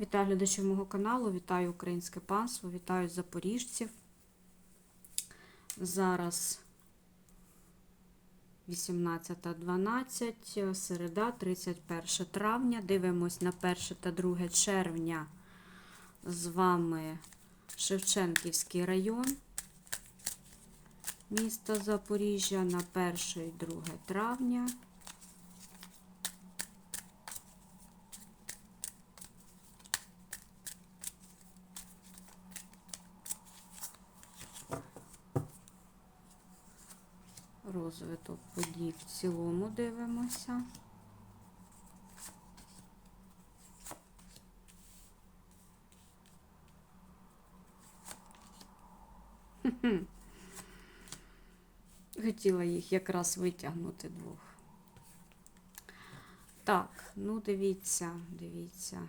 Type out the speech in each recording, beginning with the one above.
Вітаю глядачів мого каналу, вітаю українське панство, вітаю запоріжців. Зараз 18.12, середа, 31 травня. Дивимось на 1 та 2 червня. З вами Шевченківський район, місто Запоріжжя на 1 і 2 травня. Розвиток подій в цілому дивимося. Хотіла їх якраз витягнути двох. Так, ну дивіться, дивіться.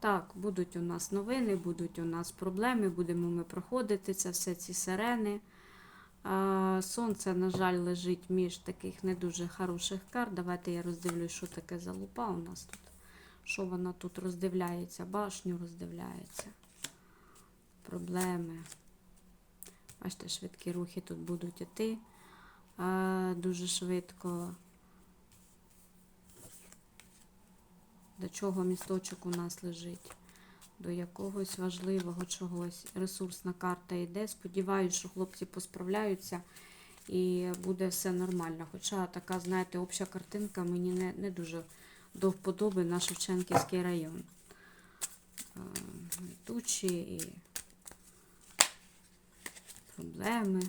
Так, будуть у нас новини, будуть у нас проблеми, будемо ми проходити це все ці сирени. Сонце, на жаль, лежить між таких не дуже хороших карт. Давайте я роздивлюсь, що таке за лупа у нас тут. Що вона тут роздивляється? Башню роздивляється. Проблеми. Бачите, швидкі рухи тут будуть іти дуже швидко. До чого місточок у нас лежить? До якогось важливого чогось. Ресурсна карта йде. Сподіваюсь, що хлопці посправляються і буде все нормально. Хоча така, знаєте, обща картинка мені не, не дуже до вподоби на Шевченківський район. Е, Тучі і проблеми.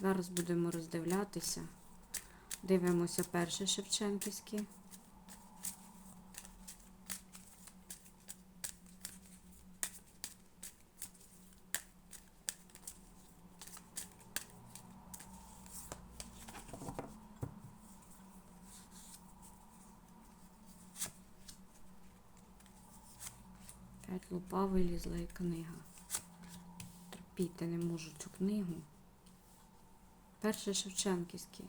Зараз будемо роздивлятися. Дивимося перший Шевченківський. Лупа вилізла і книга. Терпіти не можу цю книгу. Перший Шевченківський.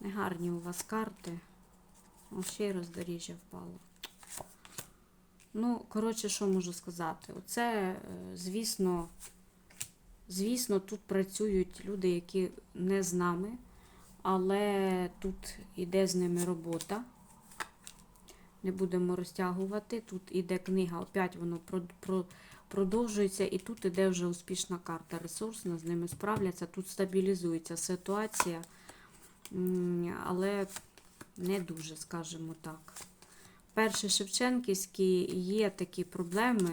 Негарні у вас карти. О, ще й роздоріжжя впало. Ну, коротше, що можу сказати? Оце, е, звісно, звісно, тут працюють люди, які не з нами, але тут іде з ними робота. Не будемо розтягувати. Тут іде книга, опять воно про, про, продовжується, і тут іде вже успішна карта ресурсна, з ними справляться. Тут стабілізується ситуація, але не дуже, скажімо так. Перший Шевченківський є такі проблеми,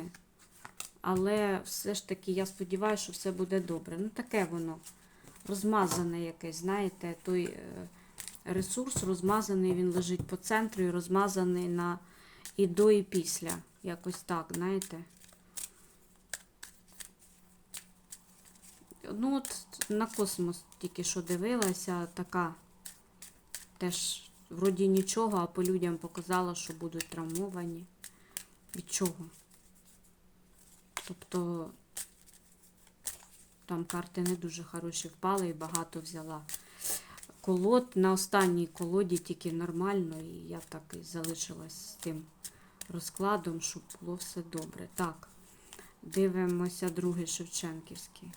але все ж таки я сподіваюся, що все буде добре. Ну, таке воно розмазане якесь, знаєте, той. Ресурс розмазаний, він лежить по центру і розмазаний на і до, і після. Якось так, знаєте. Ну, от на космос тільки що дивилася, така теж вроді нічого, а по людям показала, що будуть травмовані. Від чого? Тобто там карти не дуже хороші впали і багато взяла колод. На останній колоді тільки нормально, і я так і залишилась з тим розкладом, щоб було все добре. Так, дивимося другий Шевченківський.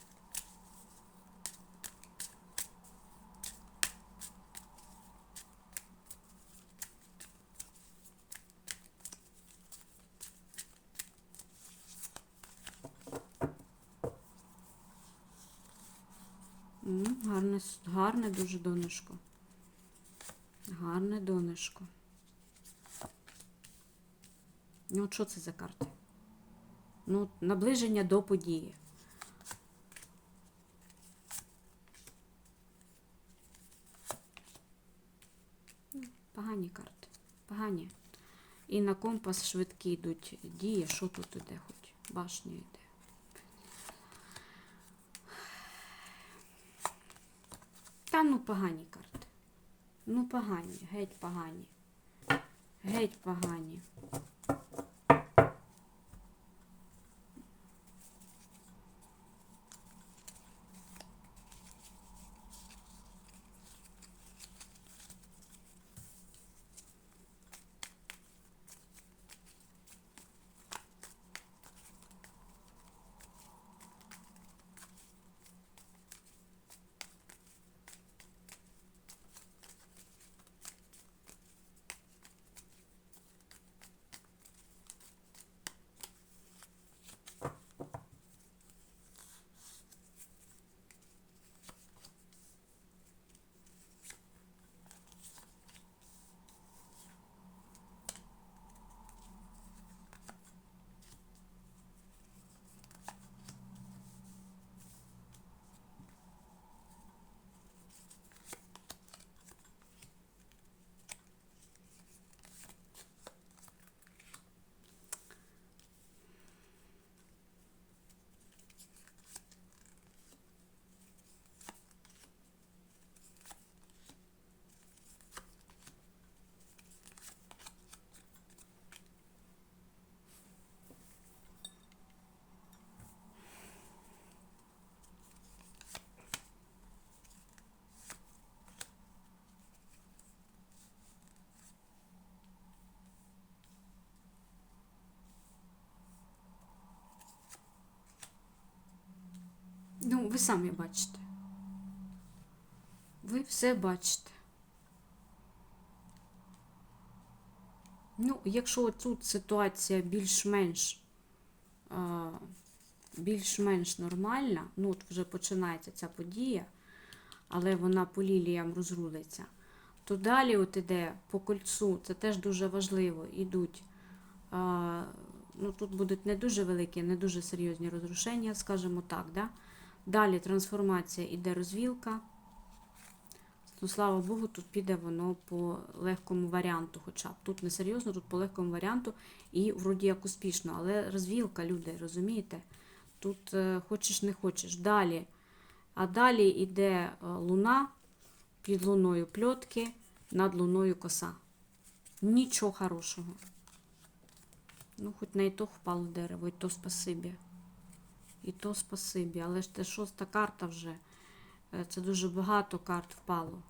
Гарне, дуже донышко. Гарне донышко. Ну, от що це за карти? Ну, наближення до події. Ну, Погані карти. Погані. І на компас швидкі йдуть дії. Що тут іде хоч? Башня йде. Та ну погані карти. Ну погані, геть погані. Геть погані. Ви самі бачите. Ви все бачите. Ну, якщо тут ситуація більш-менш більш-менш нормальна, ну от вже починається ця подія, але вона по ліліям розрулиться, то далі от іде по кольцу, це теж дуже важливо, ідуть. Ну, тут будуть не дуже великі, не дуже серйозні розрушення, скажімо так. Да? Далі трансформація іде розвілка. Ну, слава Богу, тут піде воно по легкому варіанту, хоча б. Тут не серйозно, тут по легкому варіанту і вроді як успішно. Але розвілка, люди, розумієте? Тут е, хочеш не хочеш. Далі. А далі йде е, луна, під луною пльотки, над луною коса. Нічого хорошого. Ну, хоч на і то впало дерево, і то спасибі. І то спасибі. Але ж це шоста карта вже. Е, Це дуже багато карт впало.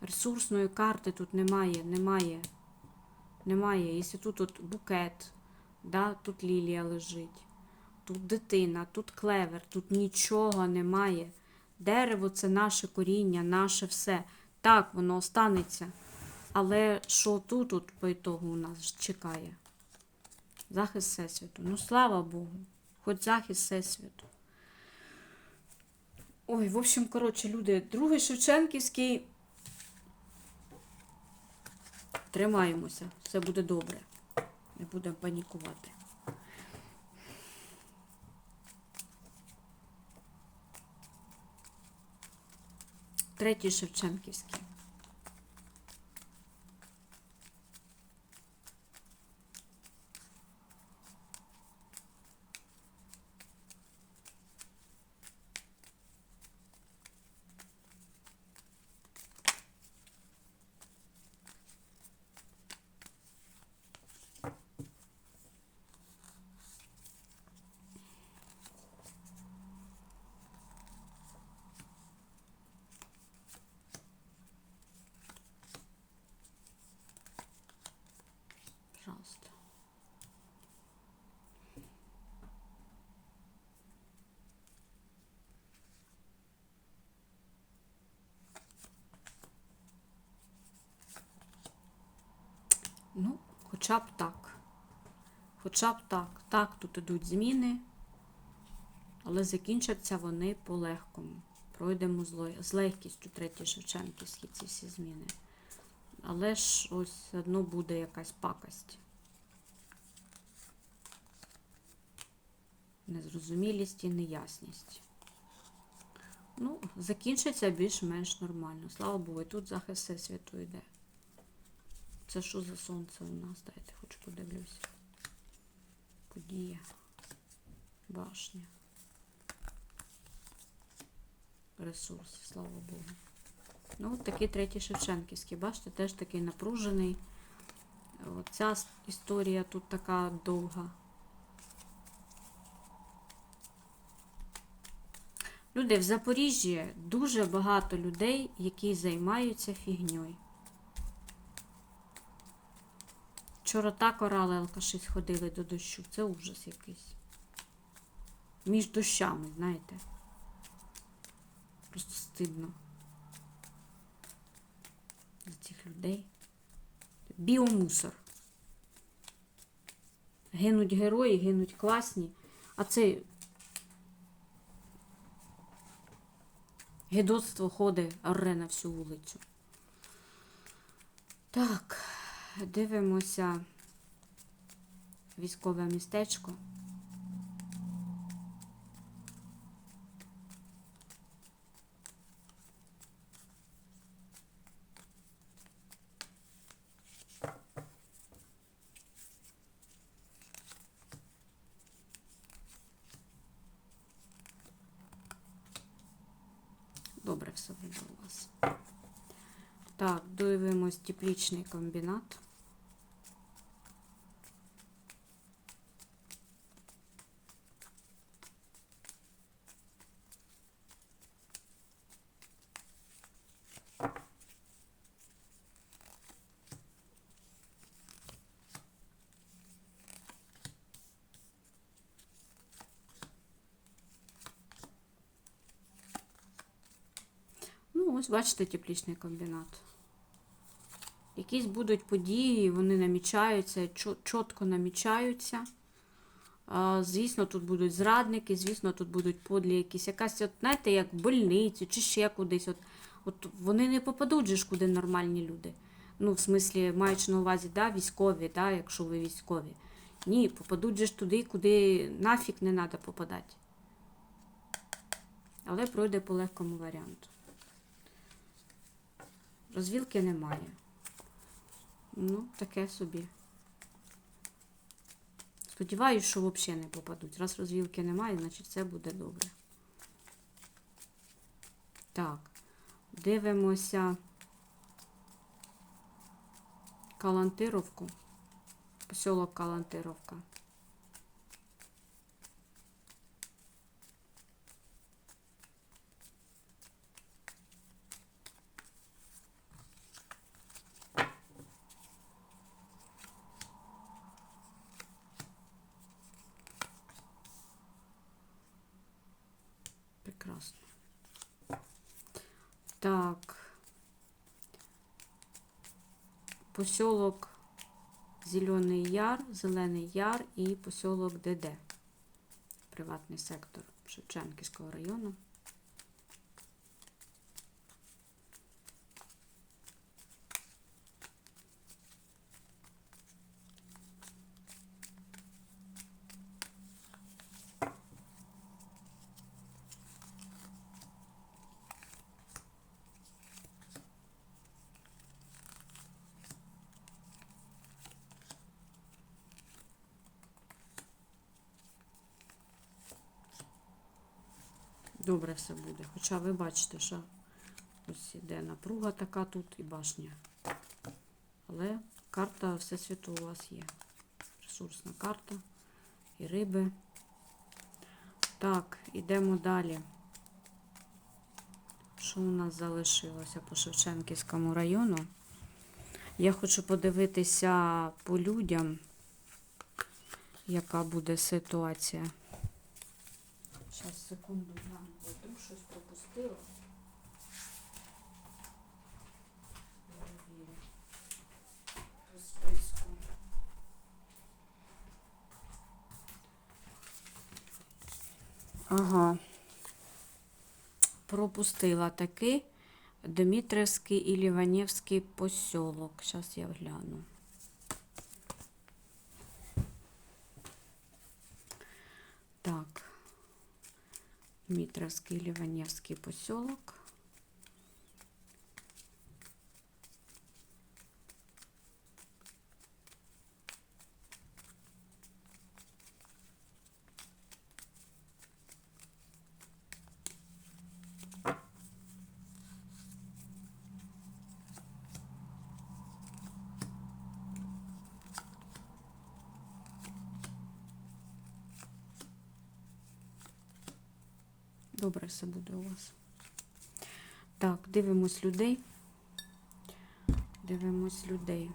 Ресурсної карти тут немає, немає. Немає. Якщо тут от букет, да, тут лілія лежить, тут дитина, тут клевер, тут нічого немає. Дерево це наше коріння, наше все. Так, воно останеться. Але що тут от по ітогу у нас чекає? Захист Всесвіту. Ну, слава Богу. Хоч захист Всесвіту. Ой, в общем, коротше, люди, другий Шевченківський. Тримаємося, все буде добре. Не будемо панікувати. Третій Шевченківський. Пожалуйста. Ну, хоча б так. Хоча б так. Так, тут ідуть зміни, але закінчаться вони по-легкому. Пройдемо з легкістю третій Шевченківські ці всі зміни. Але ж ось одно буде якась пакость. Незрозумілість і неясність. Ну, закінчиться більш-менш нормально. Слава Богу, і тут захист Всесвіту йде. Це що за сонце у нас? Дайте хоч подивлюсь. Подія. Башня. Ресурси, слава Богу. Ну, от такий третій Шевченківський. Бачите, теж такий напружений. От Ця історія тут така довга. Люди, в Запоріжжі дуже багато людей, які займаються фігньою. Вчора так орали алкаші сходили до дощу. Це ужас якийсь. Між дощами, знаєте. Просто стидно. За цих людей. Біомусор. Гинуть герої, гинуть класні. А це гидоцтво ходить оре на всю вулицю. Так, дивимося військове містечко. Добре все буде у вас. Так, дивимось теплічний комбінат. Ось бачите, теплічний комбінат. Якісь будуть події, вони намічаються, чітко намічаються. Звісно, тут будуть зрадники, звісно, тут будуть подлі якісь. Якась, от, знаєте, як в больницю чи ще кудись. От, от вони не попадуть же ж куди нормальні люди. Ну, в смислі, маючи на увазі, да, військові, да, якщо ви військові. Ні, попадуть же ж туди, куди нафіг не треба попадати. Але пройде по легкому варіанту. Розвілки немає. Ну, таке собі. Сподіваюсь, що взагалі не попадуть. Раз розвілки немає, значить все буде добре. Так, дивимося Калантировку. Поселок Калантировка. Так. Поселок Зелений Яр, Зелений Яр і поселок ДД. Приватний сектор Шевченківського району. Добре все буде. Хоча ви бачите, що ось іде напруга така тут і башня. Але карта Всесвіту у вас є. Ресурсна карта і риби. Так, ідемо далі. Що у нас залишилося по Шевченківському району? Я хочу подивитися по людям, яка буде ситуація. Зараз, секунду, вдруг щось пропустила. Ага. Пропустила таки Дмитрівський і Ліванівський посілок. Зараз я гляну. Так. Дмитровский Ливаневский поселок. Добре все буде у вас. Так, дивимось людей. Дивимось людей.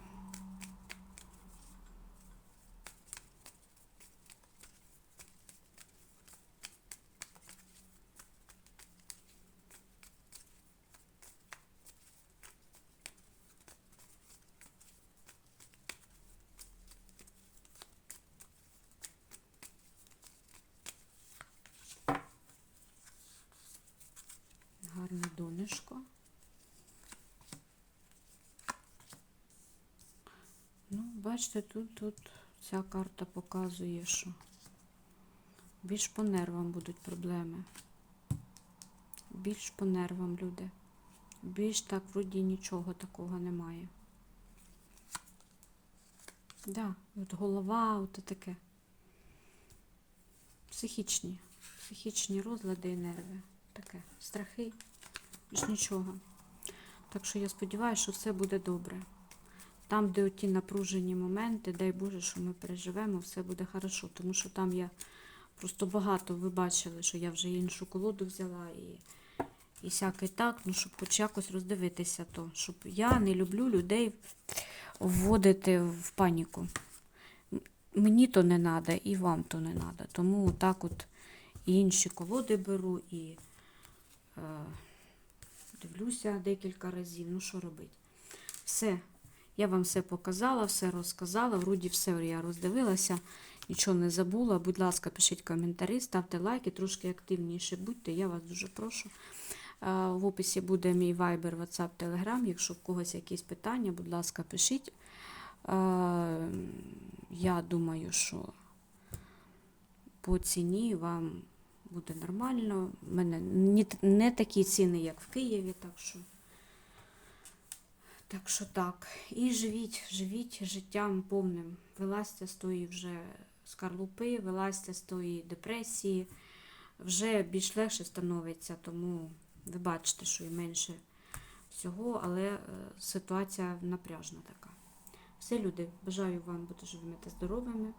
Гарне. Ну, бачите, тут, тут ця карта показує, що більш по нервам будуть проблеми. Більш по нервам люди. Більш так вроді нічого такого немає. Да, от голова, от таке. Психічні. Психічні розлади і нерви. Таке. Страхи. Більш нічого. Так що я сподіваюся, що все буде добре. Там, де оті напружені моменти, дай Боже, що ми переживемо, все буде хорошо. Тому що там я просто багато ви бачили, що я вже іншу колоду взяла і, і всяке так, ну щоб хоч якось роздивитися то. Щоб я не люблю людей вводити в паніку. Мені то не треба, і вам то не треба. Тому так от і інші колоди беру, і е, дивлюся декілька разів. Ну, що робити? Все. Я вам все показала, все розказала. Вроді все я роздивилася, нічого не забула. Будь ласка, пишіть коментарі, ставте лайки, трошки активніше будьте. Я вас дуже прошу. В описі буде мій Viber, WhatsApp, Telegram. Якщо в когось якісь питання, будь ласка, пишіть. Я думаю, що по ціні вам буде нормально. У мене не, такі ціни, як в Києві, так що. Так що так. І живіть, живіть життям повним. Вилазьте з тої вже скарлупи, вилазьте з тої депресії. Вже більш легше становиться, тому ви бачите, що і менше всього, але е, ситуація напряжна така. Все, люди, бажаю вам бути живими та здоровими.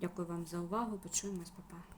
Дякую вам за увагу. Почуємось, па-па.